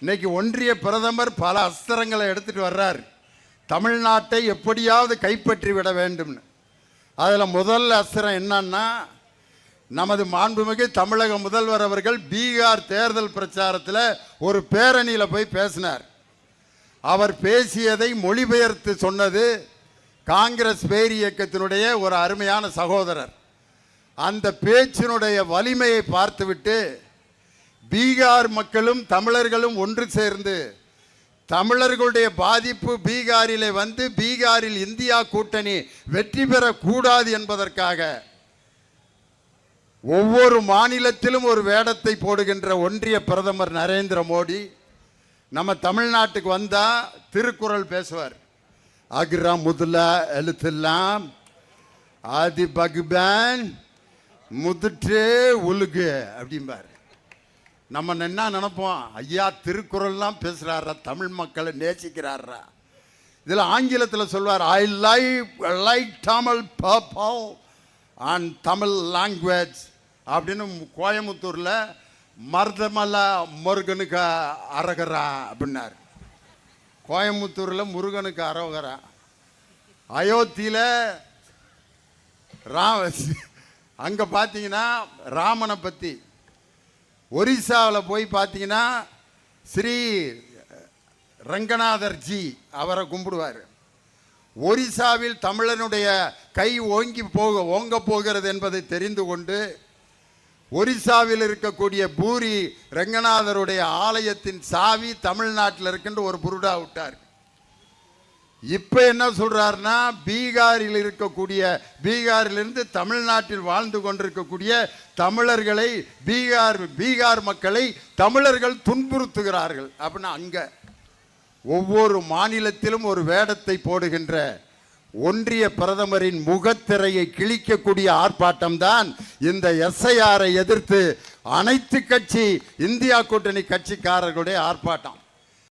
இன்னைக்கு ஒன்றிய பிரதமர் பல அஸ்திரங்களை எடுத்துகிட்டு வர்றார். தமிழ்நாட்டை எப்படியாவது கைப்பற்றி விட வேண்டும்னு. அதில் முதல் அஸ்திரம் என்னன்னா நமது மாண்புமிகு தமிழக முதல்வர் அவர்கள் பீகார் தேர்தல் பிரச்சாரத்தில் ஒரு பேரணியில் போய் பேசினார். அவர் பேசியதை மொழிபெயர்த்து சொன்னது காங்கிரஸ் பேர் இயக்கத்தினுடைய ஒரு அருமையான சகோதரர். அந்த பேச்சினுடைய வலிமையை பார்த்துவிட்டு பீகார் மக்களும் தமிழர்களும் ஒன்று சேர்ந்து தமிழர்களுடைய பாதிப்பு பீகாரிலே வந்து பீகாரில் இந்தியா கூட்டணி வெற்றி பெறக்கூடாது என்பதற்காக ஒவ்வொரு மாநிலத்திலும் ஒரு வேடத்தை போடுகின்ற ஒன்றிய பிரதமர் நரேந்திர மோடி நம்ம தமிழ்நாட்டுக்கு வந்தால் திருக்குறள் பேசுவார். அக்ரா முதல எழுத்துலாம் ஆதி பகுபேன் முதுற்றே உலுகு அப்படிம்பார். நம்ம என்ன நினைப்போம்? ஐயா திருக்குறள்லாம் பேசுகிறாரா தமிழ் மக்களை நேசிக்கிறாரா? இதில் ஆங்கிலத்தில் சொல்வார் ஐ லைக் லைக் தமிழ் பர்பவ் அண்ட் தமிழ் லாங்குவேஜ் அப்படின்னு கோயம்புத்தூரில் மருதமலை முருகனுக்கு அரகரா அப்படின்னார். கோயம்புத்தூரில் முருகனுக்கு அரோகரா. அயோத்தியில் ரா அங்கே பார்த்தீங்கன்னா ராமனை பற்றி ஒரிசாவில் போய் பார்த்தீங்கன்னா ஸ்ரீ ரங்கநாதர்ஜி அவரை கும்பிடுவார். ஒரிசாவில் தமிழனுடைய கை ஓங்கி போக ஓங்க போகிறது என்பதை தெரிந்து கொண்டு ஒரிசாவில் இருக்கக்கூடிய பூரி ரங்கநாதருடைய ஆலயத்தின் சாவி தமிழ்நாட்டில் இருக்கின்ற ஒரு புருடா விட்டார். இப்போ என்ன சொல்றாருன்னா பீகாரில் இருக்கக்கூடிய பீகாரிலிருந்து தமிழ்நாட்டில் வாழ்ந்து கொண்டிருக்கக்கூடிய தமிழர்களை பீகார் பீகார் மக்களை தமிழர்கள் துன்புறுத்துகிறார்கள். அப்படின்னா அங்க ஒவ்வொரு மாநிலத்திலும் ஒரு வேடத்தை போடுகின்ற ஒன்றிய பிரதமரின் முகத்திரையை கிழிக்கக்கூடிய ஆர்ப்பாட்டம் தான் இந்த எஸ்ஐஆரை எதிர்த்து அனைத்து கட்சி இந்தியா கூட்டணி கட்சிக்காரர்களுடைய ஆர்ப்பாட்டம்.